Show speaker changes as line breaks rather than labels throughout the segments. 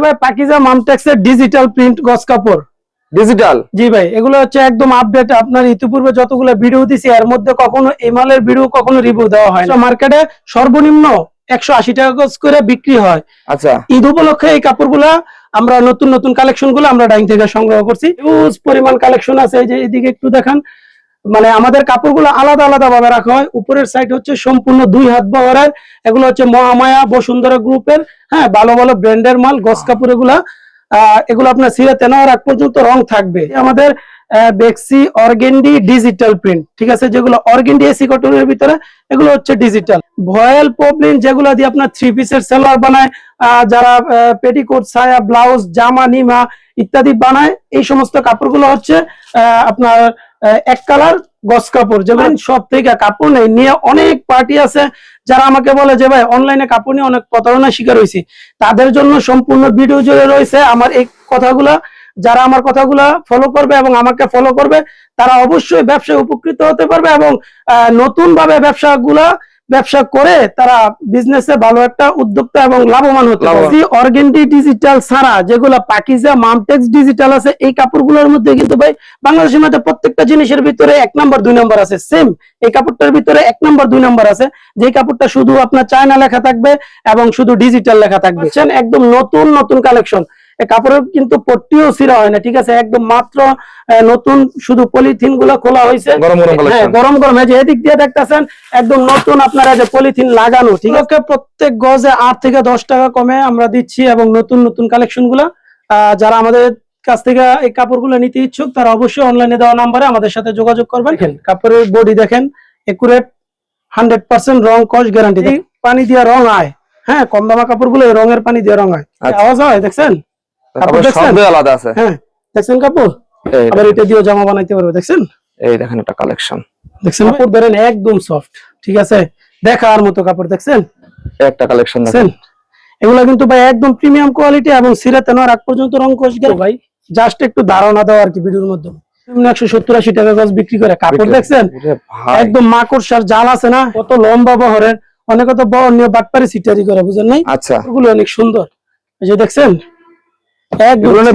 ভাই পাকিজা মামটেক্সের digital print গস কাপড়।
ডিজিটাল
জি ভাই এগুলো হচ্ছে একদম আপডেট আপনার ইতিপূর্বে যতগুলো ভিডিও দিছি এর মধ্যে কখনো এই মালের ভিডিও কখনো রিভিউ দেওয়া হয় না। মার্কেটে সর্বনিম্ন একশো আশি টাকা গজ করে বিক্রি হয়।
আচ্ছা।
ঈদ উপলক্ষে এই কাপড়গুলা আমরা নতুন নতুন কালেকশনগুলো আমরা ডাইং থেকে সংগ্রহ করছি। হিউজ পরিমাণ কালেকশন আছে এই যে এদিকে একটু দেখান। মানে আমাদের কাপড়গুলো আলাদা আলাদা ভাবে রাখা হয়। উপরের সাইড হচ্ছে সম্পূর্ণ দুই হাত বহরের এগুলো হচ্ছে মহামায়া বসুন্ধরা গ্রুপের হ্যাঁ ভালো ভালো ব্র্যান্ডের মাল গস কাপড় এগুলা এগুলো আপনার সিরে তেনার আগ পর্যন্ত রং থাকবে। আমাদের বেক্সি অর্গেন্ডি ডিজিটাল প্রিন্ট ঠিক আছে? যেগুলো অর্গেন্ডি এসি কটনের ভিতরে এগুলো হচ্ছে ডিজিটাল ভয়েল পপলিন যেগুলো দিয়ে আপনার থ্রি পিসের সেলার বানায় আহ, যারা পেটিকোট ছায়া ব্লাউজ জামা নিমা ইত্যাদি বানায় এই সমস্ত কাপড়গুলো হচ্ছে আহ, আপনার এক কালার গস কাপড়। যেমন সব থেকে কাপড় নেই নিয়ে অনেক পার্টি আছে যারা আমাকে বলে যে ভাই অনলাইনে কাপড় নিয়ে অনেক প্রতারণার শিকার হয়েছি। তাদের জন্য সম্পূর্ণ ভিডিও জুড়ে রয়েছে আমার এই কথাগুলা। যারা আমার কথাগুলা ফলো করবে এবং আমাকে ফলো করবে তারা অবশ্যই ব্যবসায় উপকৃত হতে পারবে এবং নতুন ভাবে ব্যবসাগুলা ব্যবসা করে তারা বিজনেসে ভালো একটা উদ্যোক্তা এবং লাভবান হতে
লাভবান।
অর্গেন্ডি ডিজিটাল ছাড়া যেগুলো পাকিজা মামটেক্স ডিজিটাল আছে এই কাপড়গুলোর মধ্যে কিন্তু ভাই বাংলাদেশের মধ্যে প্রত্যেকটা জিনিসের ভিতরে এক নম্বর দুই নম্বর আছে। সেম এই কাপড়টার ভিতরে এক নম্বর দুই নম্বর আছে। যে কাপড়টা শুধু আপনার চায়না লেখা থাকবে এবং শুধু ডিজিটাল লেখা থাকবে। বুঝছেন? একদম নতুন নতুন কালেকশন কাপড়ের কিন্তু পট্টিও সিরা হয় না ঠিক আছে? একদম মাত্র নতুন শুধু পলিথিনগুলো খোলা হয়েছে।
গরম গরম
হ্যাঁ যে এদিক দিয়ে দেখতেছেন একদম নতুন আপনারা যে পলিথিন লাগানো ঠিক আছে? প্রত্যেক গজে আট থেকে দশ টাকা কমে আমরা দিচ্ছি এবং নতুন নতুন কালেকশনগুলা যারা আমাদের কাছ থেকে এই কাপড়গুলো নিতে ইচ্ছুক তারা অবশ্যই অনলাইনে দেওয়া নাম্বারে আমাদের সাথে যোগাযোগ করবেন। দেখেন। কাপড়ের বডি দেখেন একুরেট হান্ড্রেড পার্সেন্ট রং কস গ্যারান্টি পানি দিয়ে রং আয়। হ্যাঁ কম দামা কাপড়গুলো রঙের পানি দিয়ে রং হয়
আচ্ছা।
আওয়াজ হয় দেখছেন?
আলাদা আছে।
হ্যাঁ দেখছেন কাপড়? আবার এটা দিয়েও জামা বানাইতে পারবে দেখছেন?
এই দেখেন একটা কালেকশন
দেখছেন কাপড় ধরেন একদম সফট ঠিক আছে? দেখার মতো কাপড় দেখছেন?
একটা কালেকশন
দেখছেন? এগুলা কিন্তু ভাই একদম প্রিমিয়াম কোয়ালিটি এবং সিরাতে নেওয়ার আগ পর্যন্ত রং কোষ গেল ভাই। জাস্ট একটু ধারণা দেওয়া আর কি ভিডিওর মাধ্যমে। একশো সত্তর আশি টাকা গজ বিক্রি করে কাপড় দেখছেন? একদম মাকড়সার জাল আছে না? কত লম্বা বহরের। অনেকে বহর নিয়ে বাটপারি সিটারি করে বুঝেন নাই?
আচ্ছা।
ওগুলো অনেক সুন্দর। এই যে দেখছেন?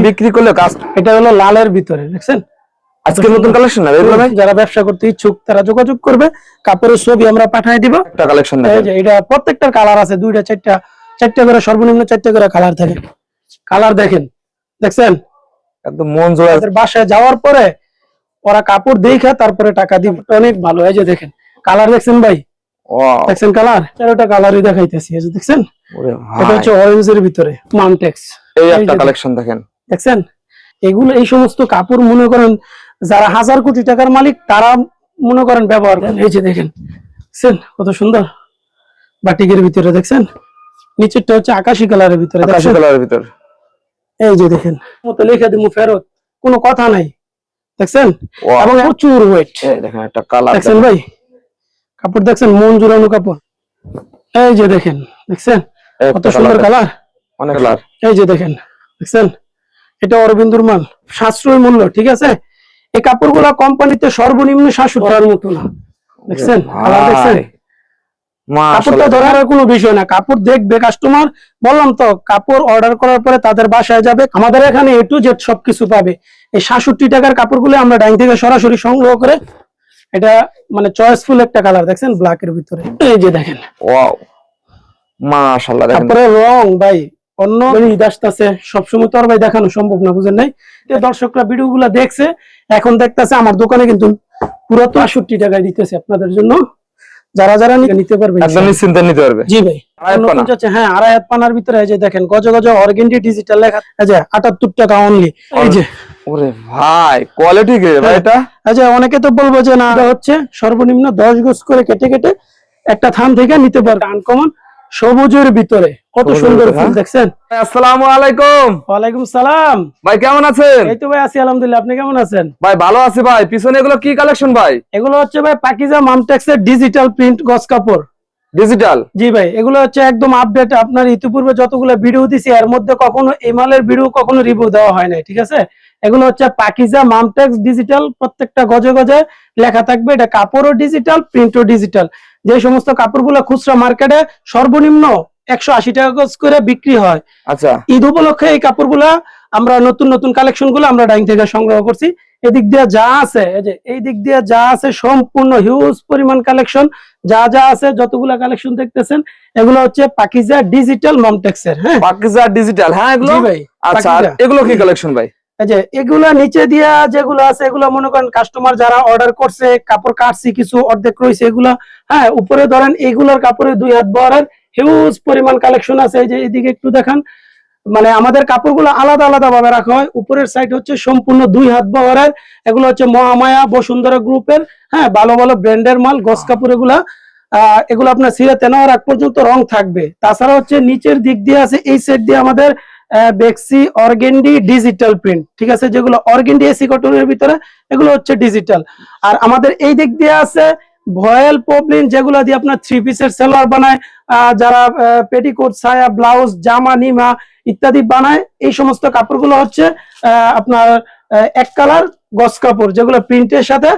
বিক্রি করলে কাজ
এটা হলো লালের ভিতরে দেখছেন?
আজকে নতুন কালেকশন না এগুলো ভাই
যারা ব্যবসা করতে ইচ্ছুক তারা যোগাযোগ করবে কাপড়ের ছবি আমরা পাঠিয়ে দিব।
একটা কালেকশন
এই যে এটা প্রত্যেকটার কালার আছে দুইটা চারটা চারটা করে সর্বনিম্ন চারটা করে কালার থাকে। কালার দেখেন দেখছেন?
একদম মন জোড়া।
বাসায় যাওয়ার পরে ওরা কাপড় দেখে তারপরে টাকা দিবে। অনেক ভালো এই যে দেখেন। কালার দেখছেন ভাই? দেখছেন কালার? তেরোটা কালারই দেখাইতেছি এই যে দেখছেন? এটা হচ্ছে অরেঞ্জের ভিতরে মামটেক্স
এই একটা কালেকশন দেখেন।
দেখছেন? এগুলো এই সমস্ত কাপড় মনে করেন যারা হাজার কোটি টাকার মালিক তারা মনে করেন ব্যবহার করেন। এই যে দেখেন দেখছেন? কত সুন্দর। বাটিকের ভিতরে দেখছেন? নিচেরটা হচ্ছে আকাশি কালারের ভিতরে
আকাশি কালারের ভিতর।
এই যে দেখেন মতো লিখে দিব ফেরত কোনো কথা নাই দেখছেন? এবং প্রচুর ওয়েট
দেখেন একটা কালার
দেখছেন ভাই? কাপড় দেখছেন মন জুড়ানো কাপড় এই যে দেখেন দেখছেন? কত সুন্দর কালার
অনেক কালার
এই যে দেখেন দেখছেন? এটা অরবিন্দুর মাল সাশ্রয় মূল্য ঠিক আছে? এই কাপড়গুলা কোম্পানিতে সর্বনিম্ন সাতশো টাকার মতো না। দেখছেন? দেখছেন? কাপড়টা ধরার কোনো বিষয় না। কাপড় দেখবে কাস্টমার বললাম তো কাপড় অর্ডার করার পরে তাদের বাসায় যাবে। আমাদের এখানে এ টু জেড সবকিছু পাবে। এই সাতষট্টি টাকার কাপড়গুলো আমরা ডাইং থেকে সরাসরি সংগ্রহ করে এটা মানে চয়েসফুল একটা কালার দেখছেন? ব্ল্যাক এর ভিতরে। এই যে দেখেন।
ওয়াও মাশাআল্লাহ দেখেন।
তারপরে রং ভাই অন্য ঈদ আসতেছে। সবসময় তো আর ভাই দেখানো সম্ভব না বুঝেন নাই? দর্শকরা ভিডিও গুলা দেখছে এখন দেখতেছে আমার দোকানে কিন্তু পুরো তো আটষট্টি টাকায় দিতেছে আপনাদের জন্য। যারা যারা নিতে পারবে
একদম নিশ্চিন্তে নিতে পারবে।
জি ভাই। হ্যাঁ আড়াই হাত পানার ভিতরে এই যে দেখেন গজ গজ অর্গেন্ডি ডিজিটাল লেখা যে আটাত্তর টাকা অনলি এই যে
ওরে ভাই কোয়ালিটি কি রে ভাই। এটা?
আচ্ছা অনেকে তো বলব যে না এটা হচ্ছে সর্বনিম্ন দশ গজ করে কেটে কেটে একটা থান থেকে নিতে পারবে। আনকমন সবুজের ভিতরে। কত সুন্দর ফুল
হ্যাঁ?
দেখছেন?
আসসালামু আলাইকুম।
ওয়ালাইকুম সালাম।
ভাই কেমন আছেন?
এই তো ভাই আছি আলহামদুলিল্লাহ। আপনি কেমন আছেন?
ভাই ভালো আছি ভাই। পিছনে এগুলো কি কালেকশন ভাই?
এগুলো হচ্ছে ভাই পাকিজা মামটেক্স এর ডিজিটাল প্রিন্ট গস কাপড়।
ডিজিটাল
জি ভাই এগুলো হচ্ছে একদম আপডেট আপনার ইতিপূর্বে যতগুলো ভিডিও দিছি এর মধ্যে কখনো এই মালের ভিডিও কখনো রিভিউ দেওয়া হয় নাই ঠিক আছে? এগুলো হচ্ছে পাকিজা মামটেক্স ডিজিটাল প্রত্যেকটা গজে গজে লেখা থাকবে। এটা কাপড়ও ডিজিটাল প্রিন্টও ডিজিটাল যে সমস্ত কাপড়গুলো খুচরা মার্কেটে সর্বনিম্ন একশো আশি টাকা গজ করে বিক্রি হয়।
আচ্ছা।
ঈদ উপলক্ষে এই কাপড়গুলা আমরা নতুন নতুন কালেকশনগুলো আমরা ডাইং থেকে সংগ্রহ করছি। এদিক দিয়ে যা আছে এই যে এই দিক দিয়ে যা আছে সম্পূর্ণ হিউজ পরিমাণ কালেকশন। যা যা আছে যতগুলা কালেকশন দেখতেছেন এগুলো হচ্ছে পাকিজা ডিজিটাল মমটেক্স এর হ্যাঁ?
পাকিজা ডিজিটাল হ্যাঁ এগুলো?
ভাই
আচ্ছা এগুলো কি কালেকশন ভাই?
এই যে এগুলা নিচে দিয়া যেগুলো আছে, এগুলো মনে করেন কাস্টমার যারা অর্ডার করছে, কাপড় কাটছি, কিছু অর্ধেক রয়েছে, এগুলা হ্যাঁ উপরে ধরেন এগুলোর কাপড়ে দুই হাত বহরের হিউজ পরিমাণ কালেকশন আছে। এই যে এদিকে একটু দেখান মানে আমাদের কাপড়গুলো আলাদা আলাদা ভাবে রাখা হয়। উপরের সাইড হচ্ছে সম্পূর্ণ দুই হাত বহরের এগুলো হচ্ছে মহামায়া বসুন্ধরা গ্রুপের হ্যাঁ ভালো ভালো ব্র্যান্ডের মাল গস কাপড় এগুলা এগুলো আপনার সিরে তেনাওয়ার আগ পর্যন্ত রং থাকবে। তাছাড়া হচ্ছে নিচের দিক দিয়ে আছে, এই সেট দিয়ে আমাদের বেক্সি অর্গেন্ডি ডিজিটাল প্রিন্ট ঠিক আছে? যেগুলো অর্গেন্ডি এসি কটনের ভিতরে, এগুলো হচ্ছে ডিজিটাল আর আমাদের এই দিক দিয়ে আছে ভয়েল পবলিন যেগুলো দিয়ে আপনার থ্রি পিসের সেলোয়ার বানায় যারা পেটিকোট ছায়া ব্লাউজ জামা, নিমা ইত্যাদি বানায়, এই সমস্ত কাপড়গুলো হচ্ছে আপনার এক কালার গস কাপড়, যেগুলো প্রিন্টের সাথে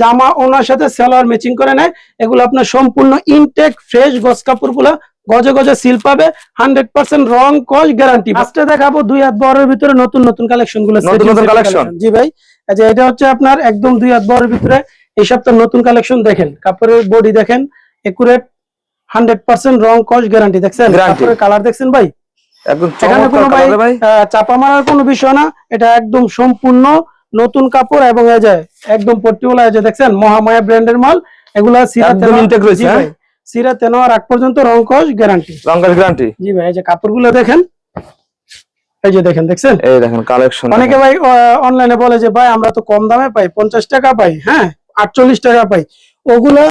জামা ওনার সাথে সেলোয়ার ম্যাচিং করে নেয়। এগুলো আপনার সম্পূর্ণ ইনটেক ফ্রেশ গস কাপড়গুলা গজে গজে সিল পাবে হান্ড্রেড পার্সেন্ট রং কস গ্যারান্টি ফার্স্টে দেখাবো দুই হাত বহরের ভিতরে নতুন নতুন
কালেকশনগুলো
জি ভাই যে এটা হচ্ছে আপনার একদম দুই হাত বহরের ভিতরে এই সপ্তাহ নতুন কালেকশন দেখেন কাপড়ের বডি দেখেন একুরেট হান্ড্রেড পার্সেন্ট রং কস গ্যারান্টি দেখছেন? কাপড়ের কালার দেখছেন ভাই? এখানে কোনো ভাই চাপা মারার কোনো বিষয় না এটা একদম সম্পূর্ণ নতুন কাপড় এবং এই যে একদম পট্টিওয়ালা এই যে দেখছেন মহামায়া ব্র্যান্ডের মাল এগুলা সিরা
একদম
তেনোয়ার-
রয়েছে,
জি
হ্যাঁ?
ভাই, সিরা তেনোয়ার আগ পর্যন্ত রং কস গ্যারান্টি
রঙের গ্যারান্টি
জি ভাই এই যে কাপড়গুলো দেখেন এই যে দেখেন দেখছেন?
এই দেখেন কালেকশন
অনেকে ভাই অনলাইনে বলে যে ভাই আমরা তো কম দামে পাই পঞ্চাশ টাকা পাই হ্যাঁ আটচল্লিশ টাকা পাই। ওগুলা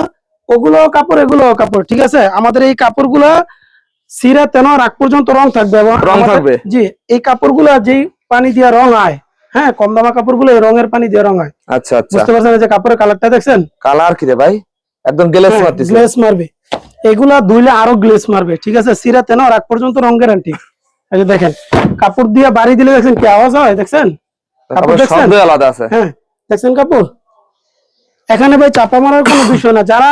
ওগুলো কাপড় এগুলো কাপড় ঠিক আছে? আমাদের এই কাপড়গুলা সিরা তেনোয়ার আগ পর্যন্ত রং থাকবে এবং
রং থাকবে?
জি এই কাপড়গুলা যেই পানি দিয়ে রং হয় হ্যাঁ কম দামা কাপড়গুলো এই রঙের পানি দিয়ে রং হয়
আচ্ছা আচ্ছা।
বুঝতে পারছেন এই যে কাপড়ের কালারটা দেখছেন?
কালার কি রে ভাই? একদম গ্লেস মারতেছে।
গ্লেস মারবে। এগুলা ধুইলে আরও গ্লেস মারবে ঠিক আছে? সিরা তেনোয়ার আগ পর্যন্ত রং গ্যারান্টি এই যে দেখেন কাপড় দিয়ে বাড়ি দিলে দেখছেন কি আওয়াজ হয় দেখছেন? কাপড় দেখছেন?
আলাদা আছে।
হ্যাঁ দেখছেন কাপড়? এখানে ভাই চাপা মারার কোনো বিষয় না। যারা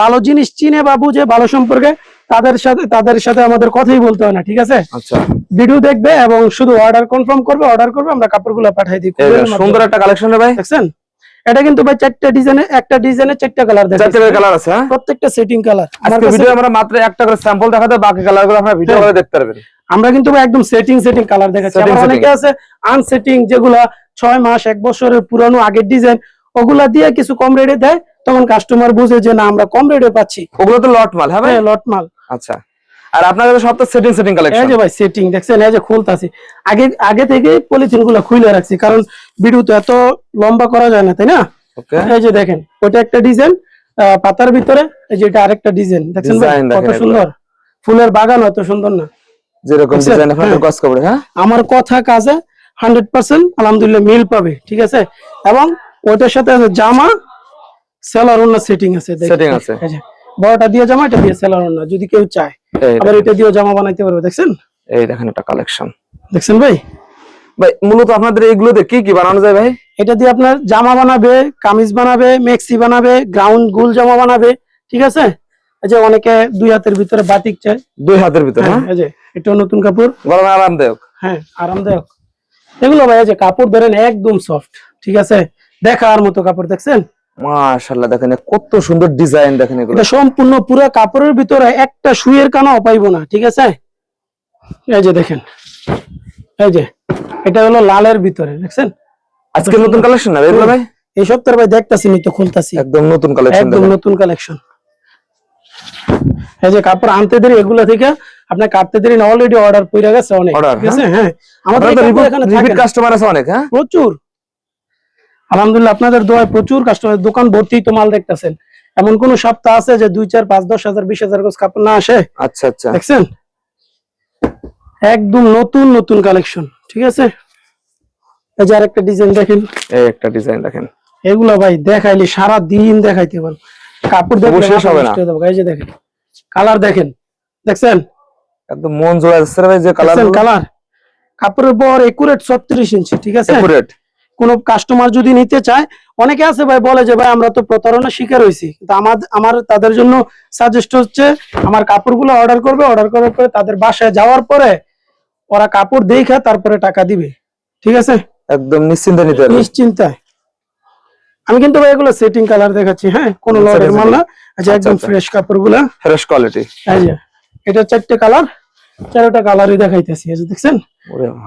ভালো জিনিস চিনে বা বুঝে ভালো সম্পর্কে তাদের সাথে তাদের সাথে আমাদের কথাই বলতে হয় না ঠিক আছে?
আচ্ছা।
ভিডিও দেখবে এবং শুধু অর্ডার কনফার্ম করবে অর্ডার করবে আমরা কাপড়গুলো পাঠিয়ে দিই।
দেখেন। সুন্দর একটা কালেকশন রে ভাই।
দেখছেন? এটা কিন্তু ভাই চারটা ডিজাইনে একটা ডিজাইনে চারটা কালার
চারটে
দেখেন
কালার আছে হ্যাঁ?
প্রত্যেকটা সেটিং কালার
আজকে ভিডিও আমরা মাত্র একটা করে স্যাম্পল দেখাতে বাকি কালারগুলো আপনারা ভিডিও
হ্যাঁ।
করে দেখতে পারবেন।
আমরা কিন্তু একদম সেটিং সেটিং কালার দেখাচ্ছি। আবার অনেকে আছে আনসেটিং যেগুলা ছয় মাস এক বছরের পুরানো আগের ডিজাইন ওগুলা দিয়ে কিছু কম রেটে দেয় তখন কাস্টমার বুঝে যে না আমরা কম রেটে পাচ্ছি।
ওগুলো তো লট মাল হ্যাঁ ভাই?
হ্যাঁ লট মাল।
আচ্ছা। আর আপনাদের সব তো সেটিং সেটিং কালেকশন এই
যে ভাই সেটিং দেখছেন? এই যে খুলতাছি। আগে আগে থেকে পলিথিনগুলো খুলে রাখছি কারণ ভিডিও তো এত লম্বা করা যায় না তাই না?
ওকে
এই যে দেখেন ওটা একটা ডিজাইন পাতার ভিতরে এই যে এটা আরেকটা ডিজাইন দেখছেন ভাই? কত সুন্দর। ফুলের বাগান এত সুন্দর না।
যেরকম ডিজাইন আপনাদের
হ্যাঁ।
গস কাপড়ে হ্যাঁ?
আমার কথা কাজে হান্ড্রেড পার্সেন্ট আলহামদুলিল্লাহ মিল পাবে ঠিক আছে? এবং ওটার সাথে আছে জামা সেলার অন্য সেটিং আছে।
Setting আছে।
বড়টা দিয়ে জামা এটা দিয়ে সেলার যদি কেউ চায়। আবার এটা দিয়েও জামা বানাইতে পারবে দেখছেন?
এই দেখেন একটা কালেকশন
দেখছেন ভাই?
ভাই মূলত আপনাদের এইগুলোতে কি কি বানানো যায় ভাই?
এটা দিয়ে আপনার জামা বানাবে কামিজ বানাবে মেক্সি বানাবে গ্রাউন্ড গুল জামা বানাবে ঠিক আছে? যে অনেকে দুই হাতের ভিতরে বাতিক চায়।
দুই হাতের ভিতরে
হ্যাঁ,
হ্যাঁ?
এই যে এটাও নতুন কাপড়।
গরমে আরামদায়ক।
হ্যাঁ আরামদায়ক। এগুলো ভাই যে কাপড় ধরেন একদম সফট ঠিক আছে? দেখার মতো কাপড় দেখছেন?
মাশাআল্লাহ দেখেন কত সুন্দর ডিজাইন দেখেন এগুলো।
এটা সম্পূর্ণ পুরো কাপড়ের ভিতরে একটা সুইয়ের কানাও পাইবো না ঠিক আছে? এই যে দেখেন এই যে এটা হলো লালের ভিতরে দেখছেন?
আজকে নতুন কালেকশন না এগুলো ভাই?
এই সপ্তাহে ভাই দেখতাছি নি তো খুলতাছি।
একদম নতুন কালেকশন
একদম নতুন কালেকশন এই যে কাপড় আনতে দেরি এগুলো থেকে আপনার কাটতে দেরি না অলরেডি অর্ডার গেছে অনেক ঠিক আছে? হ্যাঁ? আমাদের
রিপিট কাস্টমার আছে অনেক হ্যাঁ?
প্রচুর। আলহামদুলিল্লাহ আপনাদের দোয়ায় প্রচুর কাস্টমার দোকান ভর্তি তো মাল দেখতেছেন। এমন কোন সপ্তাহ আছে যে দুই চার পাঁচ দশ হাজার বিশ হাজার গজ কাপড় না আসে?
আচ্ছা আচ্ছা।
দেখছেন? একদম নতুন নতুন কালেকশন ঠিক আছে? এই যে আরেকটা ডিজাইন দেখেন।
এই একটা ডিজাইন দেখেন।
এগুলা ভাই দেখাইলে সারা দিন দেখাইতে পারব। কাপড় দেখলে
শেষ হবে না।
এই যে দেখেন কালার দেখেন দেখছেন?
একদম মন জোড়া যাচ্ছে ভাই যে কালার
কালার কাপড়ের বর একুরেট ছত্রিশ ইঞ্চি ঠিক আছে?
একুরেট
কোনো কাস্টমার যদি নিতে চায় অনেকে আছে ভাই বলে যে ভাই আমরা তো প্রতারণা শিকার হয়েছি। কিন্তু আমার আমার তাদের জন্য সাজেস্ট হচ্ছে আমার কাপড়গুলো অর্ডার করবে অর্ডার করার পরে তাদের বাসায় যাওয়ার পরে ওরা কাপড় দেখে তারপরে টাকা দিবে। ঠিক আছে?
একদম নিশ্চিন্তে নিতে
নিশ্চিন্তায় আমি কিন্তু ভাই এগুলো সেটিং কালার দেখাচ্ছি হ্যাঁ? কোনো
আচ্ছা,
লটের মাল না। আচ্ছা
আচ্ছা,
একদম
আচ্ছা।
ফ্রেশ কাপড়গুলা।
ফ্রেশ কোয়ালিটি
যে এটা চারটে কালার চারোটা কালারই দেখাইতেছি দেখছেন?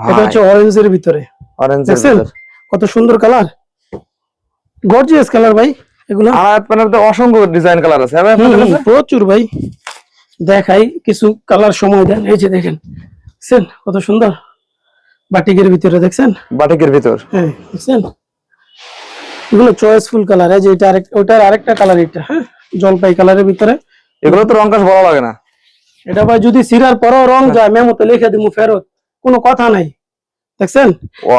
এটা হচ্ছে অরেঞ্জের ভিতরে।
অরেঞ্জ
দেখছেন? কত সুন্দর কালার? গর্জিয়াস কালার ভাই এগুলো।
আপনার তো অসংখ্য ডিজাইন কালার আছে। হ্যাঁ?
প্রচুর ভাই। দেখাই কিছু কালার সময় দেন। এই যে দেখেন দেখছেন কত সুন্দর? বাটিকের ভিতরে দেখছেন?
বাটিকের ভিতর।
হ্যাঁ দেখছেন? এগুলো চয়েসফুল কালার। এই যে এটা আরেক ওটার আরেকটা কালার এটা হ্যাঁ? জলপাই কালারের ভিতরে।
এগুলো তো রং কাজ বড় লাগে না।
এটা ভাই যদি সিরার পরও রং যায় মেমোতে লিখে দিমু ফেরত। কোনো কথা নাই। দেখছেন?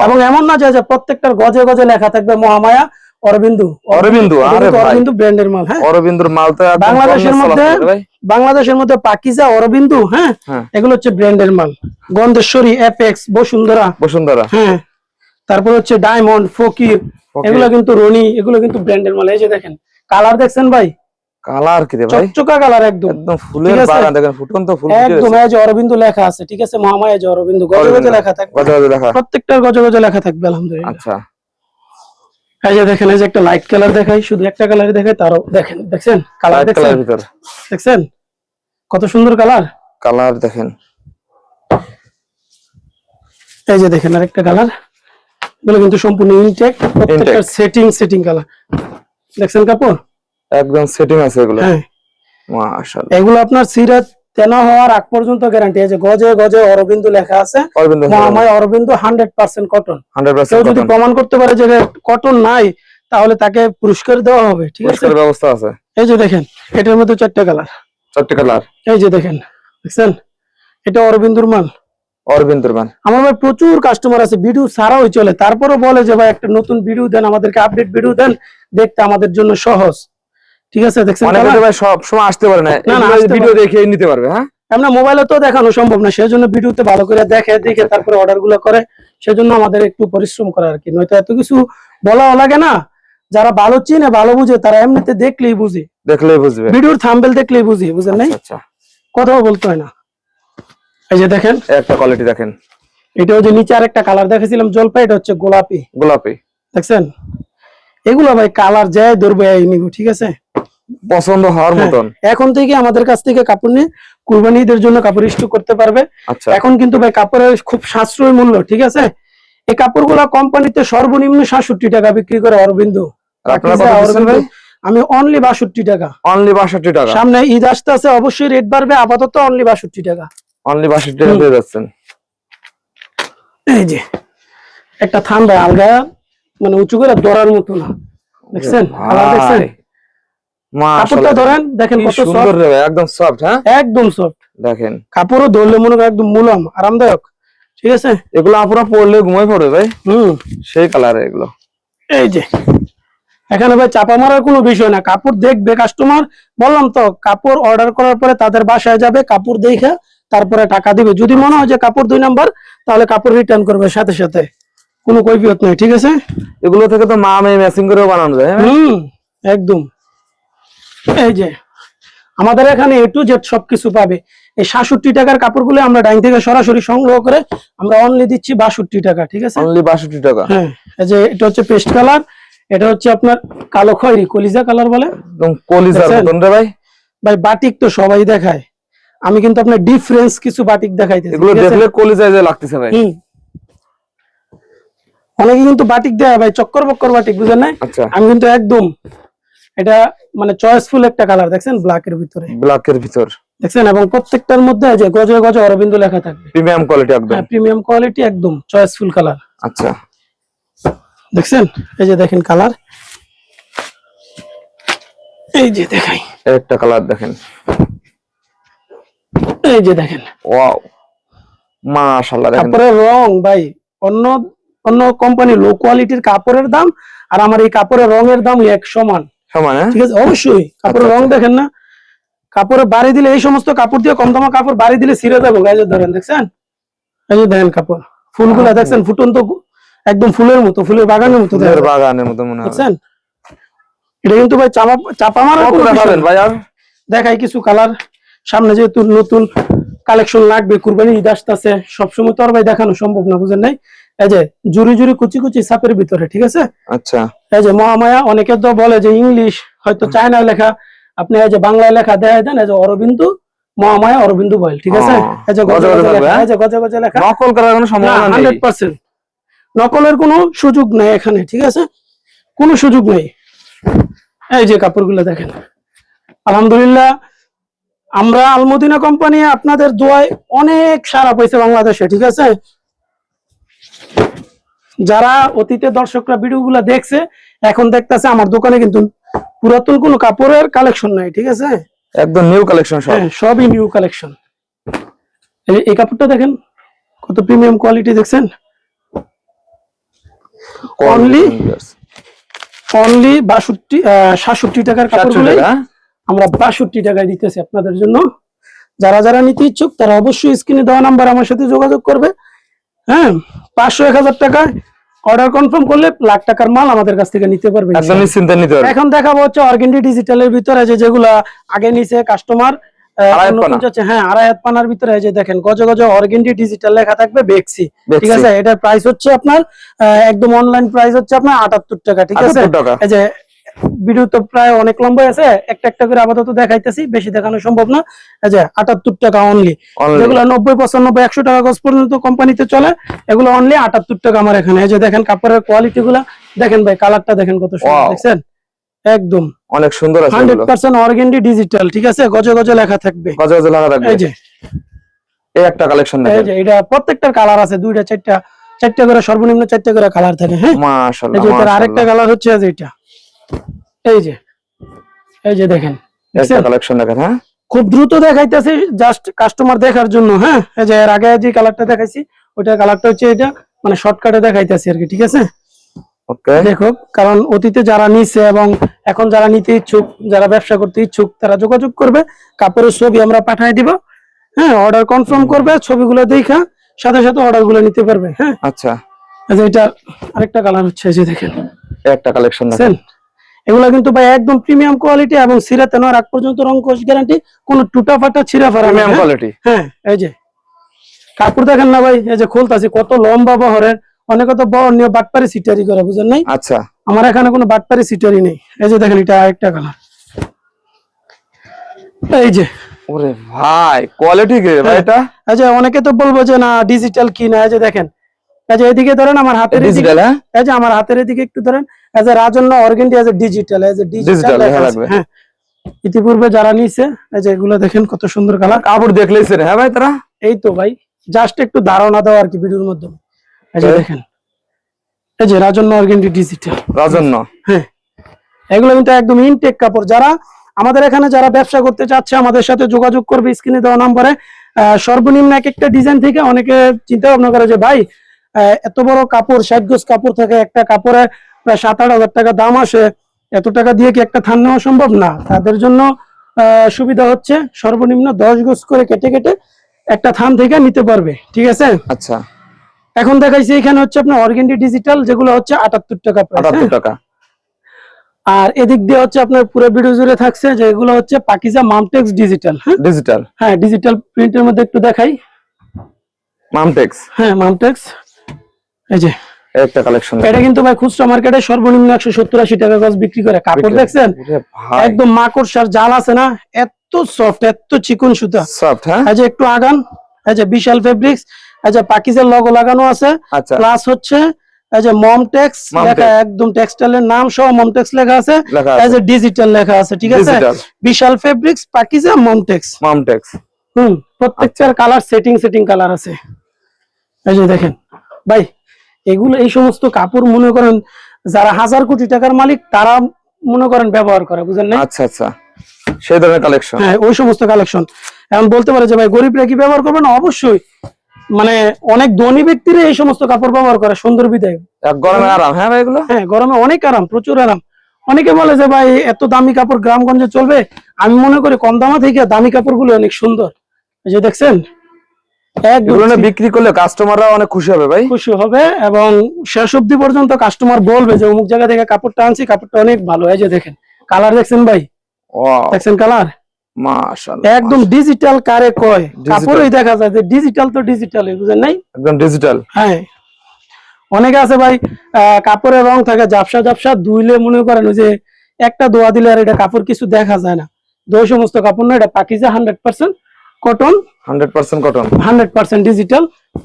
এবং এমন না যায় যে প্রত্যেকটার গজে গজে লেখা থাকবে মহামায়া অরবিন্দু।
অরবিন্দু, আরে
এটা কিন্তু
ভাই।
অরবিন্দু ব্র্যান্ডের মাল হ্যাঁ?
অরবিন্দুর মাল তো
বাংলাদেশের মধ্যে। বাংলাদেশের মধ্যে পাকিজা অরবিন্দু হ্যাঁ?
হ্যাঁ।
এগুলো হচ্ছে ব্র্যান্ডের মাল। গন্ধেশ্বরী অ্যাপেক্স বসুন্ধরা।
বসুন্ধরা।
হ্যাঁ। তারপর হচ্ছে ডায়মন্ড ফকির
ফকির।
এগুলো কিন্তু রনি এগুলো কিন্তু ব্র্যান্ডের মাল। এই যে দেখেন কালার দেখছেন ভাই?
কালার কি রে ভাই?
চকচকা কালার একদম।
একদম ফুলের
ঠিক আছে?
বাগান দেখেন ফুটন্ত ফুল
একদম এই যে অরবিন্দু লেখা আছে ঠিক আছে? মহামায়া যে অরবিন্দু গজে গজে লেখা থাকবে।
গজা গজা দেখা
প্রত্যেকটার গজে গজে লেখা থাকবে আলহামদুলিল্লাহ।
আচ্ছা।
এই যে দেখেন এই যে একটা লাইট কালার দেখাই শুধু একটা কালার দেখাই তারও দেখেন দেখছেন? কালার দেখছেন?
ভিতর।
দেখছেন? কত সুন্দর কালার
কালার দেখেন।
এই যে দেখেন আরেকটা কালার এগুলো কিন্তু সম্পূর্ণ ইনটেক প্রত্যেকটা সেটিং সেটিং কালার দেখছেন কাপড়?
একদম সেটিং আছে এগুলো।
হ্যাঁ।
মাশাআল্লাহ।
এগুলো আপনার সিরাত তেনা হওয়ার আগ পর্যন্ত গ্যারান্টি আছে। গজে গজে অরবিন্দু লেখা আছে।
Arobindo
Mahamaya Arobindu hundred percent cotton কেউ যদি প্রমাণ করতে পারে যে কটন নাই তাহলে তাকে পুরস্কার দেওয়া হবে ঠিক আছে?
ব্যবস্থা আছে।
এই যে দেখেন এটার মধ্যে চারটে কালার
চারটে কালার
এই যে দেখেন দেখছেন? এটা অরবিন্দুর মাল।
অরবিন্দুর মান
আমার ভাই প্রচুর কাস্টমার আছে ভিডিও ছাড়াও চলে। তারপরও বলে যে ভাই একটা নতুন ভিডিও দেন আমাদেরকে আপডেট ভিডিও দেন। দেখতে আমাদের জন্য সহজ। ঠিক আছে দেখছেন?
ভাই সব সময় আসতে পারে না। ভিডিও দেখে নিতে পারবে হ্যাঁ?
আমরা মোবাইলে তো দেখানো সম্ভব না সেজন্য ভিডিওতে ভালো করে দেখে দেখে তারপরে অর্ডারগুলো করে সেজন্য আমাদের একটু পরিশ্রম করা আর কি নয়তো এত কিছু বলাও লাগে না। যারা ভালো চিনে ভালো বুঝে তারা এমনিতে দেখলেই বুঝে।
দেখলেই বুঝবে।
ভিডিওর থাম্বেল দেখলেই বুঝি বুঝেন নাই?
আচ্ছা
কথাও বলতে হয় না। এই যে দেখেন।
একটা কোয়ালিটি দেখেন।
এটা হচ্ছে নিচে আরেকটা কালার দেখেছিলাম জলপাই এটা হচ্ছে গোলাপি।
গোলাপি।
দেখছেন? এগুলো ভাই কালার যায় ধরবে এই নিব ঠিক আছে?
পছন্দ হওয়ার
হ্যাঁ,
মতন?
এখন থেকে আমাদের কাছ থেকে কাপড় নিয়ে কুরবানি ঈদের জন্য কাপড় স্টক করতে পারবে।
আচ্ছা।
এখন কিন্তু ভাই কাপড়ের খুব সাশ্রয় মূল্য ঠিক আছে? এই কাপড়গুলো কোম্পানিতে সর্বনিম্ন সাতষট্টি টাকা বিক্রি করে অরবিন্দু। আমি অনলি বাষট্টি টাকা।
অনলি বাষট্টি টাকা।
সামনে ঈদ আসতে আছে অবশ্যই রেট বাড়বে আপাতত অনলি বাষট্টি টাকা।
অনলি বাষট্টি টাকা। যাচ্ছেন।
এই যে একটা থান ভাই আলগা মানে উঁচু করে ধরার মতো না। দেখছেন? দেখছেন? কাপড়টা ধরেন দেখেন কত
সুন্দর একদম সফট হ্যাঁ?
একদম সফট
দেখেন।
কাপড়ও ধরলে মনে করেন একদম মুলাম আরামদায়ক। ঠিক আছে?
এগুলো আপনারা পরলে ঘুমাই পড়বে ভাই?
হুম।
সেই কালার এগুলো।
এই যে এখানে ভাই চাপা মারার কোনো বিষয় না। কাপড় দেখবে কাস্টমার বললাম তো কাপড় অর্ডার করার পরে তাদের বাসায় যাবে কাপড় দেখে তারপরে টাকা দিবে। যদি মনে হয় যে কাপড় দুই নাম্বার তাহলে কাপড় রিটার্ন করবে সাথে সাথে। কোনো কৈফিয়ত নাই ঠিক আছে?
এগুলো থেকে তো মা মেয়ে ম্যাচিং করেও বানানো যায় হ্যাঁ?
হুম একদম। এই যে আমাদের এখানে এ টু জেড সবকিছু পাবে। এই সাতষট্টি টাকার কাপড়গুলো আমরা ডাইন থেকে সরাসরি সংগ্রহ করে আমরা অনলি দিচ্ছি বাষট্টি টাকা ঠিক আছে?
অনলি বাষট্টি টাকা।
হ্যাঁ এই যে এটা হচ্ছে পেস্ট কালার এটা হচ্ছে আপনার কালো খয়েরি কলিজা কালার বলে।
একদম
দেখছেন?
ভাই।
ভাই বাটিক তো সবাই দেখায়। আমি কিন্তু আপনার ডিফারেন্স কিছু বাটিক দেখাইতেছি
এগুলো দেখলে কলিজায় যে লাগতেছে ভাই।
অনেকে কিন্তু বাটিক দেয় ভাই চক্কর বক্কর বাটিক বুঝেন না
আচ্ছা।
আমি কিন্তু একদম এটা মানে চয়েসফুল একটা কালার দেখছেন? ব্ল্যাকের ভিতরে।
ব্ল্যাকের ভিতর।
দেখছেন? এবং প্রত্যেকটার মধ্যে যে গজে গজে অরবিন্দ লেখা থাকবে।
প্রিমিয়াম কোয়ালিটি একদম।
হ্যাঁ প্রিমিয়াম কোয়ালিটি একদম চয়েসফুল কালার
আচ্ছা।
দেখছেন? এই যে দেখেন কালার এই যে দেখাই।
একটা কালার দেখেন।
এই যে দেখেন।
ওয়াও মাশাআল্লাহ দেখেন।
কাপড়ের রং ভাই অন্য অন্য কোম্পানি লো কোয়ালিটির কাপড়ের দাম আর আমার এই কাপড়ের রঙের দাম এক সমান
সমান?
ঠিক আছে অবশ্যই। কাপড়ের রং
আচ্ছা।
দেখেন না। কাপড়ে বাড়ি দিলে এই সমস্ত কাপড় দিয়ে কম দামা কাপড় বাড়ি দিলে ছিঁড়ে যাব। গাইজে ধরেন দেখছেন? এই যে দেখেন কাপড়। ফুলগুলা দেখছেন ফুটন্ত একদম ফুলের মতো ফুলের বাগানের মতো
ফুলের বাগানের মতো মনে হয়।
এটা কিন্তু ভাই চাপা মারা
দেখাবেন ভাই আর?
দেখাই কিছু কালার। সামনে যেহেতু নতুন কালেকশন লাগবে কুরবানি ঈদ আসতেছে সবসময় তো আর ভাই দেখানো সম্ভব না বুঝেন নাই? এই যে জুরি জুরি কুচি কুচি সাপের ভিতরে ঠিক আছে?
আচ্ছা।
এই যে মহামায়া অনেকে তো বলে যে ইংলিশ হয়তো চায়নায় লেখা আপনি এই যে বাংলায় লেখা দেয় দেন এই যে অরবিন্দু মহামায়া অরবিন্দু বয়েল ঠিক আছে? এই যে গজে
গজে
লেখা এই যে গজে গজে লেখা।
নকল করার কোনো সম্ভাবনা নেই।
Hundred percent. নকলের কোনো সুযোগ নেই এখানে ঠিক আছে? কোনো সুযোগ নেই। এই যে কাপড়গুলো দেখেন। আলহামদুলিল্লাহ আমরা আলমদিনা কোম্পানি আপনাদের দোয়ায় অনেক সারা পাইছে বাংলাদেশে ঠিক আছে? যারা অতীতে দর্শকরা ভিডিওগুলো দেখছে এখন দেখতেছে আমার দোকানে কিন্তু পুরাতন কোনো কাপড়ের কালেকশন নাই ঠিক আছে?
একদম নিউ কালেকশন সব।
হ্যাঁ সবই নিউ কালেকশন এই কাপড়টা দেখেন কত প্রিমিয়াম কোয়ালিটি দেখছেন? অনলি অনলি বাষট্টি সাতষট্টি টাকার কাপড়গুলো আমরা বাষট্টি টাকায় দিতেছি আপনাদের জন্য। যারা যারা নিতে ইচ্ছুক তারা অবশ্যই স্ক্রিনে দেওয়া নাম্বার আমার সাথে যোগাযোগ করবে। হ্যাঁ পাঁচশো এক হাজার টাকায় অর্ডার কনফার্ম করলে লাখ টাকার মাল আমাদের কাছ থেকে নিতে পারবে
একদম নিশ্চিন্তে নিতে পারবেন
এখন দেখাবো হচ্ছে অর্গেন্ডি ডিজিটালের ভিতরে যে যেগুলা আগে নিছে কাস্টমার হ্যাঁ আড়াই হাত পানার ভিতরে যে দেখেন গজে গজে অর্গেন্ডি ডিজিটাল লেখা থাকবে বেক্সি ঠিক আছে এটার প্রাইস হচ্ছে আপনার একদম অনলাইন প্রাইস হচ্ছে আপনার আটাত্তর টাকা ঠিক আছে? এই যে ভিডিও তো প্রায় অনেক লম্বা আছে। একটা একটা করে আপাতত দেখাইতেছি বেশি দেখানো সম্ভব না। এই যে আটাত্তর টাকা অনলি। যেগুলো নব্বই পঁচানব্বই একশো টাকা গজ পর্যন্ত কোম্পানিতে চলে এগুলো অনলি আটাত্তর টাকা আমার এখানে। এই যে দেখেন কাপড়ের কোয়ালিটি গুলা। দেখেন ভাই কালারটা দেখেন কত সুন্দর। দেখছেন? একদম।
অনেক সুন্দর আছে
হান্ড্রেড
এগুলো
পার্সেন্ট অর্গেন্ডি ডিজিটাল ঠিক আছে? গজে গজে লেখা থাকবে।
গজে গজে লাগা থাকবে।
এই যে।
এই একটা কালেকশন
এই যে এটা প্রত্যেকটার কালার আছে দুইটা চারটা চারটা করে সর্বনিম্ন চারটা করে কালার থাকে হ্যাঁ? এই যে আরেকটা কালার হচ্ছে যে এটা। এই যে এই যে দেখেন
কালেকশন দেখেন হ্যাঁ?
খুব দ্রুত দেখাইতেছি জাস্ট কাস্টমার দেখার জন্য হ্যাঁ? এই যে এর আগে যে কালারটা দেখাইছি ওইটার কালারটা হচ্ছে এটা মানে শর্টকাটে দেখাইতেছি আর কি ঠিক আছে? দেখো কারণ অতীতে যারা নিছে এবং এখন যারা নিতে ইচ্ছুক যারা ব্যবসা করতে ইচ্ছুক তারা যোগাযোগ করবে কাপড়ের ছবি আমরা পাঠিয়ে দিব হ্যাঁ? অর্ডার কনফার্ম করবে ছবিগুলো দেখা সাথে সাথে অর্ডারগুলো নিতে পারবে হ্যাঁ?
আচ্ছা।
এটা আরেকটা কালার হচ্ছে যে দেখেন।
একটা কালেকশন দেখেন।
এগুলা কিন্তু ভাই একদম প্রিমিয়াম কোয়ালিটি এবং সিরাতে নেওয়ার আগ পর্যন্ত রং কোষ গ্যারান্টি কোনো টুটা ফাটা ছিঁড়া ফাড়া
প্রিমিয়াম? কোয়ালিটি
হ্যাঁ? এই যে। কাপড় দেখেন না ভাই এই যে খুলতাছি কত লম্বা বহরের। অনেকে তো বহর নিয়ে বাটপারি সিটারি করে বুঝেন নাই?
আচ্ছা।
আমার এখানে কোনো বাটপারি সিটারি নেই। এই যে দেখেন এটা আরেকটা কালার এই যে।
ওরে ভাই কোয়ালিটি কি ভাই
হ্যাঁ।
এটা?
যে অনেকে তো বলব যে না ডিজিটাল কি না এই যে দেখেন। এই যে এদিকে ধরেন আমার হাতের
ডিজিটাল হ্যাঁ?
এই যে আমার হাতের এদিকে একটু ধরেন এজ এ রাজন্য অর্গেন্ডি এজ এ ডিজিটাল এজ এ ডিজিটাল হ্যাঁ ইতিপূর্বে যারা নিছে এই যে এগুলো দেখেন কত সুন্দর কালার
কাপড় দেখলেই সে হ্যাঁ ভাই তারা?
এই তো ভাই জাস্ট একটু ধারণা দাও আর কি ভিডিওর মাধ্যমে। এই যে দেখেন। এই যে রাজন্য অর্গেন্ডি ডিজিটাল
রাজন্য
হ্যাঁ। এগুলো কিন্তু একদম ইনটেক কাপড়। যারা আমাদের এখানে যারা ব্যবসা করতে চাচ্ছে আমাদের সাথে যোগাযোগ করবে স্ক্রিনে দেওয়া নম্বরে। সর্বনিম্ন এক একটা ডিজাইন থেকে অনেকে চিন্তা ভাবনা করে যে ভাই এত বড় কাপড় ষাট গোজ কাপড় থাকে একটা কাপড়ে প্রায় সাত আট হাজার টাকা দাম আসে এত টাকা দিয়ে কি একটা থান নেওয়া সম্ভব? না। তাদের জন্য সুবিধা হচ্ছে সর্বনিম্ন দশ গোজ করে কেটে কেটে একটা থান থেকে নিতে পারবে। ঠিক আছে?
আচ্ছা।
এখন দেখাইছি এখানে হচ্ছে আপনার অর্গেন্ডি ডিজিটাল যেগুলো হচ্ছে আটাত্তর টাকা প্রাইস
আটাত্তর টাকা।
আর এদিক দিয়ে হচ্ছে আপনার পুরো ভিডিও জুড়ে থাকছে যে এগুলো হচ্ছে পাকিজা মামটেক্স ডিজিটাল হ্যাঁ?
ডিজিটাল।
হ্যাঁ ডিজিটাল প্রিন্টের মধ্যে একটু দেখাই।
মামটেক্স।
হ্যাঁ মামটেক্স। এই যে
একটা কালেকশন
এটা কিন্তু ভাই খুচরা মার্কেটে সর্বনিম্ন একশো সত্তর আশি টাকা গজ বিক্রি করে। কাপড় দেখছেন? একদম মাকড়সার জাল আছে না? এত সফট এত চিকন সুতা।
সফট হ্যাঁ?
একটু আগান বিশাল ফেব্রিক্স পাকিজের লগো লাগানো আছে।
আচ্ছা।
প্লাস হচ্ছে যে মমটেক্স লেখা একদম টেক্সটাইলের নাম সহ মমটেক্স লেখা আছে। ডিজিটাল লেখা আছে ঠিক আছে? Bishal fabrics Pakiza Momtex
Mamtex
হুম প্রত্যেকটার কালার সেটিং সেটিং কালার আছে। এই যে দেখেন। ভাই এগুলো এই সমস্ত কাপড় মনে করেন যারা হাজার কোটি টাকার মালিক তারা মনে করেন ব্যবহার করে বুঝেন না
আচ্ছা আচ্ছা। সেই ধরনের কালেকশন
হ্যাঁ ওই সমস্ত কালেকশন এখন বলতে পারে যে ভাই গরিবরা কি ব্যবহার করবে? না অবশ্যই। মানে অনেক ধনী ব্যক্তিরা এই সমস্ত কাপড় ব্যবহার করে সুন্দর বিদায়।
গরমে আরাম হ্যাঁ ভাই এগুলো?
হ্যাঁ গরমে অনেক আরাম প্রচুর আরাম। অনেকে বলে যে ভাই এত দামি কাপড় গ্রামগঞ্জে চলবে? আমি মনে করি কম দামা থেকে দামি কাপড়গুলো অনেক সুন্দর। এই যে দেখছেন?
বিক্রি করলে কাস্টমাররা অনেক খুশি হবে ভাই।
খুশি হবে এবং শেষ পর্যন্ত কাস্টমার বলবে যে অমুক জায়গা থেকে কাপড়টা আনছি কাপড়টা অনেক ভালো। এই যে দেখেন কালার দেখছেন ভাই? দেখছেন কালার একদম ডিজিটাল কারে কয়? কাপড়ই দেখা যায় যে ডিজিটাল তো বুঝেন নাই?
একদম ডিজিটাল
হ্যাঁ। অনেকে আছে ভাই কাপড়ের রং থাকে ঝাপসা ঝাপসা ধুইলে মনে করেন যে একটা দোয়া দিলে আর এটা কাপড় কিছু দেখা যায় না। ওই সমস্ত কাপড় না এটা Pakiza hundred percent cotton
100% cotton
hundred percent digital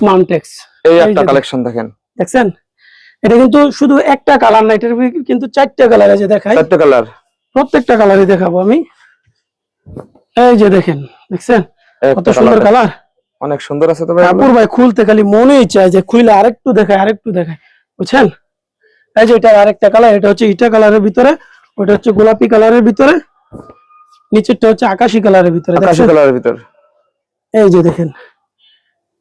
Mountex
এই একটা কালেকশন দেখেন।
দেখছেন? এটা কিন্তু শুধু একটা কালার না এটার কিন্তু চারটা কালার আছে দেখাই।
চারটে কালার
প্রত্যেকটা কালারই দেখাবো আমি। এই যে দেখেন দেখছেন? কত সুন্দর কালার
অনেক সুন্দর আছে তো ভাই। এগুলো।
ভাই খুলতে খালি মনেই চায় যে খুলে আরেকটু দেখায় আরেকটু দেখায়। বুঝছেন? এই যে এটা আরেকটা কালার এটা হচ্ছে ইটা কালারের ভিতরে ওটা হচ্ছে গোলাপি কালারের ভিতরে নিচেরটা হচ্ছে আকাশি কালারের ভিতরে
আকাশি কালারের ভিতর।
এই যে দেখেন।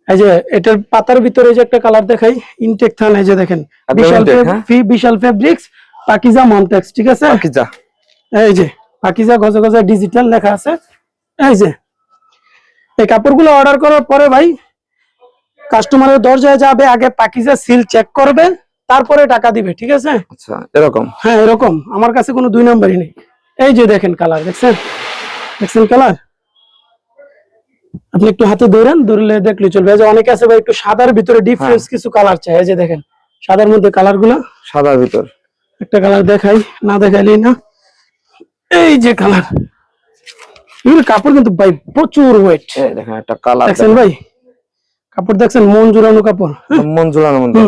এই যে এটার পাতার ভিতরে যে একটা কালার দেখাই ইনটেক থান এই যে দেখেন। বিশাল
intake,
ফেব-
হ্যাঁ?
ফি- বিশাল ফেব্রিক্স পাকিজা মন্টেক্স ঠিক আছে?
পাকিজা।
এই যে পাকিজা গজে গজে ডিজিটাল লেখা আছে। এই যে এই কাপড়গুলো অর্ডার করার পরে ভাই কাস্টমারের দরজায় যাবে আগে পাকিজা সিল চেক করবে তারপরে টাকা দিবে ঠিক আছে?
আচ্ছা এরকম।
হ্যাঁ এরকম। আমার কাছে কোনো দুই নম্বরই নেই। এই যে দেখেন কালার দেখছেন? দেখছেন কালার আপনি একটু হাতে ধরেন ধরলে দেখলে চলবে। যে অনেকে আছে ভাই একটু সাদার ভিতরে ডিফারেন্স কিছু কালার চাই এই যে দেখেন সাদার মধ্যে কালারগুলা।
সাদার ভিতর।
একটা কালার দেখাই না দেখাইলেই না। এই যে কালার এগুলো কাপড় কিন্তু ভাই প্রচুর ওয়েট
দেখেন একটা কালার
দেখছেন ভাই? কাপড় দেখছেন? মন জুড়ানো কাপড় হ্যাঁ?
মন মধ্যে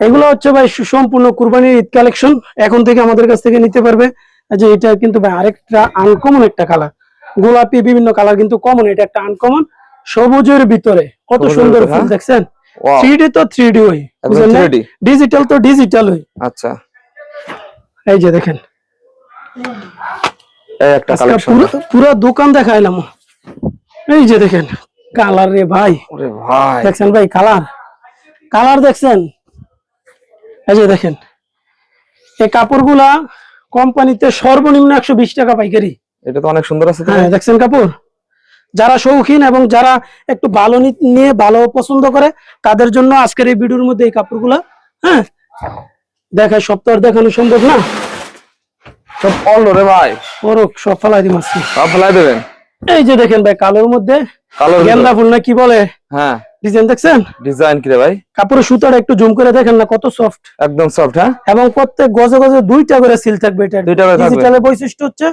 এগুলো হচ্ছে ভাই সু- সম্পূর্ণ কুরবানির ঈদ কালেকশন এখন থেকে আমাদের কাছ থেকে নিতে পারবে। যে এটা কিন্তু ভাই আরেকটা আনকমন একটা কালার গোলাপি বিভিন্ন কালার কিন্তু কমন এটা একটা আনকমন সবুজের ভিতরে কত সুন্দর ফুল
হ্যাঁ?
দেখছেন? থ্রি ডি তো থ্রি ডি ওই
একদম
বুঝলেন না?
3D
ডিজিটাল তো ডিজিটাল ওই।
আচ্ছা।
এই যে দেখেন। পুরো দোকান দেখাইলাম এই যে দেখেন কালার রে ভাই।
ভাই।
দেখছেন ভাই কালার কালার দেখছেন? এই যে দেখেন। এই কাপড়গুলা কোম্পানিতে সর্বনিম্ন একশো বিশ টাকা পাইকারি।
এটা তো অনেক সুন্দর আছে
হ্যাঁ দেখছেন কাপড় যারা শৌখিন এবং যারা একটু ভালো নিয়ে ভালো পছন্দ করে তাদের জন্য আজকের এই ভিডিওর মধ্যে এই কাপড়গুলো হ্যাঁ? দেখায় তো আর দেখানো সম্ভব না।
সব অল রে ভাই।
ওরক সব ফেলাই দিম আজকে।
সব ফেলাই দেবেন।
এই যে দেখেন ভাই কালোর মধ্যে
কালোর
গেন্দা ফুল না কি বলে?
হ্যাঁ।
ডিজাইন দেখছেন?
ডিজাইন কি রে ভাই?
কাপড়ের সুতাটা একটু জুম করে দেখেন না কত সফট
একদম সফট হ্যাঁ?
এবং প্রত্যেক গজে গজে দুইটা করে সিল থাকবে এটা।
দুইটা করে থাকবে।
ডিজিটালের বৈশিষ্ট্য হচ্ছে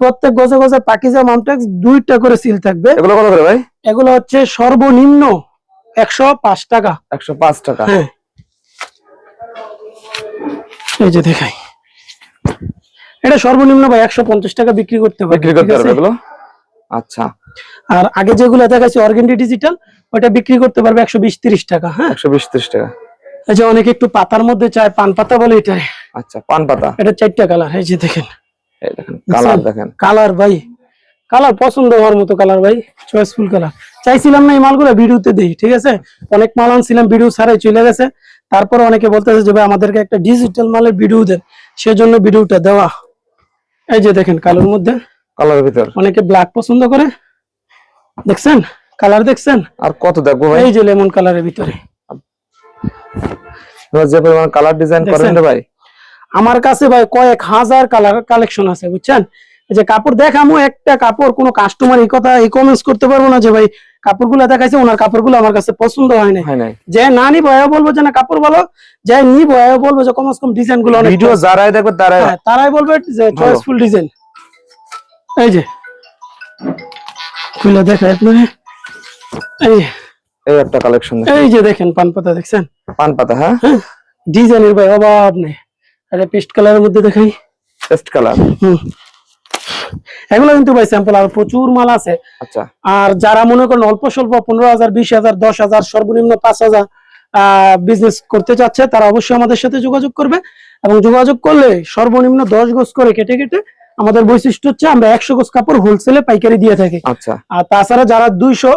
প্রত্যেক গজে গজে পাকিজা মামটেক্স দুইটা করে সিল থাকবে।
এগুলো কত করে ভাই?
এগুলো হচ্ছে সর্বনিম্ন একশো পাঁচ টাকা।
একশো পাঁচ টাকা।
হ্যাঁ। এই যে দেখাই। এটা সর্বনিম্ন ভাই একশো পঞ্চাশ টাকা বিক্রি করতে পারবে
বিক্রি করতে পারবে এগুলো? আচ্ছা।
আর আগে যেগুলো দেখাচ্ছি অর্গেন্ডি ডিজিটাল ওটা বিক্রি করতে পারবে একশো বিশ তিরিশ টাকা হ্যাঁ?
একশো বিশ ত্রিশ টাকা।
এই যে অনেকে একটু পাতার মধ্যে চায় পান পাতা বলে এটা
আচ্ছা পান পাতা।
এটা চারটা কালার এই যে দেখেন।
কালার দেখেন
কালার ভাই কালার পছন্দ হওয়ার মতো কালার ভাই চয়েসফুল কালার চাইছিলাম না এই মালগুলো ভিডিওতে দিই ঠিক আছে? অনেক মাল আনছিলাম ভিডিও ছাড়াই চলে গেছে। তারপরে অনেকে বলতেছে যে ভাই আমাদেরকে একটা ডিজিটাল মালের ভিডিও দেন সেজন্য ভিডিওটা দেওয়া। এই যে দেখেন কালোর মধ্যে।
কালারের ভিতর।
অনেকে ব্ল্যাক পছন্দ করে দেখছেন? কালার দেখছেন?
আর কত দেখব ভাই?
এই যে লেমন কালারের ভিতরে।
যে পরিমাণ কালার ডিজাইন করেন ভাই।
আমার কাছে ভাই কয়েক হাজার কালার কালেকশন আছে বুঝছেন? এই যে কাপড় দেখামো একটা কাপড় কোনো কাস্টমার এই কথা এই কমেন্টস করতে পারব না যে ভাই কাপড়গুলো দেখাইছে ওনার কাপড়গুলো আমার কাছে পছন্দ হয় না যে না নিবো বলব যে না কাপড় ভালো। যে নিবো এও বলব যে কমস কম ডিজাইনগুলো
ভিডিও যারাই দেখবে তারাই
হ্যাঁ, তারাই বলবে যে চয়েসফুল ডিজাইন এই যে খুলে দেখা আপনার এই
এই একটা কালেকশন
এই যে দেখেন পান পাতা দেখছেন?
পান পাতা হ্যাঁ?
ডিজাইনের ভাই অভাব নেই। আরে পেস্ট কালারের মধ্যে দেখাই।
Test colour.
হুম। এগুলো কিন্তু ভাই স্যাম্পল আর প্রচুর মাল আছে।
আচ্ছা।
আর যারা মনে করেন অল্প স্বল্প পনেরো হাজার বিশ হাজার দশ হাজার সর্বনিম্ন পাঁচ হাজার বিজনেস করতে চাচ্ছে তারা অবশ্যই আমাদের সাথে যোগাযোগ করবে। এবং যোগাযোগ করলে সর্বনিম্ন দশ গোজ করে কেটে কেটে আমাদের বৈশিষ্ট্য হচ্ছে আমরা একশো গোজ কাপড় হোলসেলে পাইকারি দিয়ে থাকি।
আচ্ছা।
আর তাছাড়া যারা দুইশো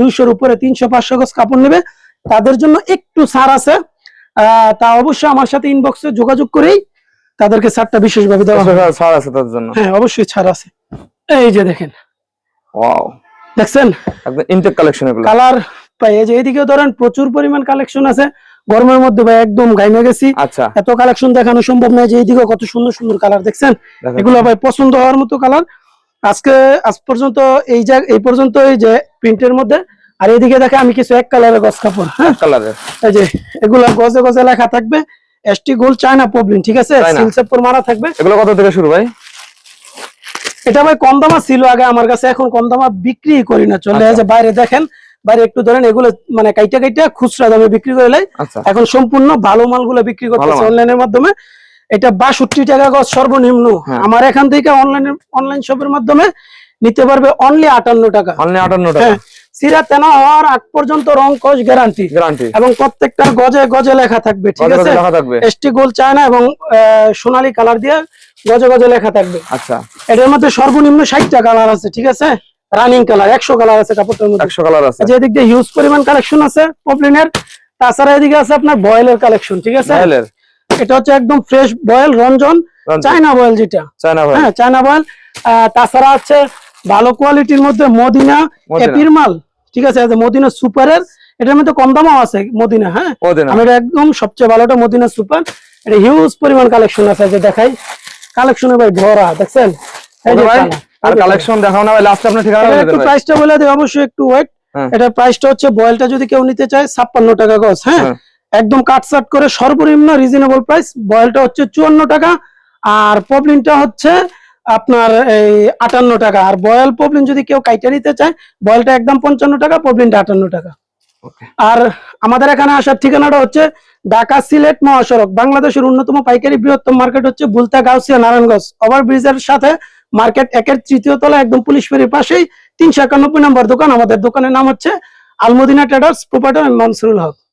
দুইশোর উপরে তিনশো পাঁচশো গজ কাপড় নেবে তাদের জন্য একটু ছাড় আছে। তা অবশ্যই আমার সাথে ইনবক্সে যোগাযোগ করেই তাদেরকে ছাড়টা বিশেষভাবে দেওয়া হবে।
ছাড় আছে তার জন্য?
হ্যাঁ অবশ্যই ছাড় আছে। এই যে দেখেন।
ওয়াও।
দেখছেন?
ইনটেক কালেকশন
কালার পাই এই যে এদিকেও ধরেন প্রচুর পরিমাণ কালেকশন আছে। গরমের মধ্যে ভাই একদম গাইমে গেছি।
আচ্ছা।
এত কালেকশন দেখানো সম্ভব নয় যে এইদিকেও কত সুন্দর সুন্দর কালার দেখছেন? এগুলো ভাই পছন্দ হওয়ার মতো কালার আজকে আজ পর্যন্ত এই জায়গা এই পর্যন্ত এই যে প্রিন্টের মধ্যে। আর এইদিকে দেখে আমি কিছু এক কালারের গছ কাপড় হ্যাঁ?
কালারের
এই যে এগুলো গজে গজে লেখা থাকবে। এসটি গোল্ড চায়না প্রবলেম ঠিক আছে। সিলসেপর মারা থাকবে।
এগুলো কত থেকে শুরু ভাই?
এটা ভাই কম দামা ছিল আগে আমার কাছে এখন কম দামা বিক্রি করি না। চলে
আচ্ছা।
যে বাইরে দেখেন বাইরে একটু ধরেন এগুলো মানে কাইটা কাইটা খুচরা দামে বিক্রি
আচ্ছা।
এখন সম্পূর্ণ ভালো মালগুলো বিক্রি করতেছে অনলাইনের মাধ্যমে। এটা বাষট্টি টাকা গজ সর্বনিম্ন।
হ্যাঁ।
আমার এখান থেকে অনলাইন অনলাইন শপের মাধ্যমে নিতে পারবে অনলি আটান্ন টাকা।
অনলি আটান্ন টাকা।
হ্যাঁ। সিরা তেনা হওয়ার আগ পর্যন্ত রং কস গ্যারান্টি
গ্যারান্টি
এবং প্রত্যেকটার গজে গজে লেখা থাকবে ঠিক আছে? এসটি গোল চায়না এবং সোনালী কালার দিয়ে গজে গজে লেখা থাকবে।
আচ্ছা।
এটার মধ্যে সর্বনিম্ন ষাটটা কালার আছে ঠিক আছে? রানিং কালার একশো কালার আছে কাপড়টার মধ্যে।
একশো কালার আছে।
যে এদিক দিয়ে হিউজ পরিমাণ কালেকশন আছে পপলিনের তাছাড়া এদিকে আছে আপনার বয়েলের কালেকশন ঠিক আছে? এটা হচ্ছে একদম ফ্রেশ বয়েল রঞ্জন। চায়না বয়েল যেটা।
চায়না ভাই
হ্যাঁ চায়না বয়েল তাছাড়া আছে ভালো কোয়ালিটির মধ্যে মদিনা। এপির মাল ঠিক আছে? মদিনা সুপারের এটার মধ্যে কম দামও আছে মদিনা হ্যাঁ? এটা একদম সবচেয়ে ভালোটা মদিনা সুপার এটা হিউজ পরিমাণ কালেকশন আছে যে দেখাই। কালেকশনে ভাই ভরা দেখছেন? এই যে
ভাই। আর কালেকশন দেখাও না লাস্ট আপনার ঠিকানা বলে ভাই।
প্রাইসটা বলে দিই অবশ্যই একটু ওয়েট
হ্যাঁ।
এটার প্রাইসটা হচ্ছে বয়েলটা যদি কেউ নিতে চায় ছাপ্পান্ন টাকা গজ হ্যাঁ?
হ্যাঁ।
একদম কাটসাট করে সর্বনিম্ন রিজনেবল প্রাইস বয়েলটা হচ্ছে চুয়ান্ন টাকা আর পবলিনটা হচ্ছে আপনার এই আটান্ন টাকা। আর বয়েল পবলিন যদি কেউ কাইটা নিতে চায় বয়েলটা একদম পঞ্চান্ন টাকা পবলিনটা আটান্ন টাকা। আর আমাদের এখানে আসার ঠিকানাটা হচ্ছে ঢাকা সিলেট মহাসড়ক বাংলাদেশের অন্যতম পাইকারি বৃহত্তম মার্কেট হচ্ছে বুলতা গাউসিয়া নারায়ণগঞ্জ। ওভারব্রিজের সাথে মার্কেট একের তৃতীয় তলা, একদম পুলিশ ফেরির পাশেই, তিনশো একানব্বই নম্বর দোকান। আমাদের দোকানের নাম হচ্ছে আলমদিনা ট্রেডার্স প্রোপার্টার মনসুরুল হক।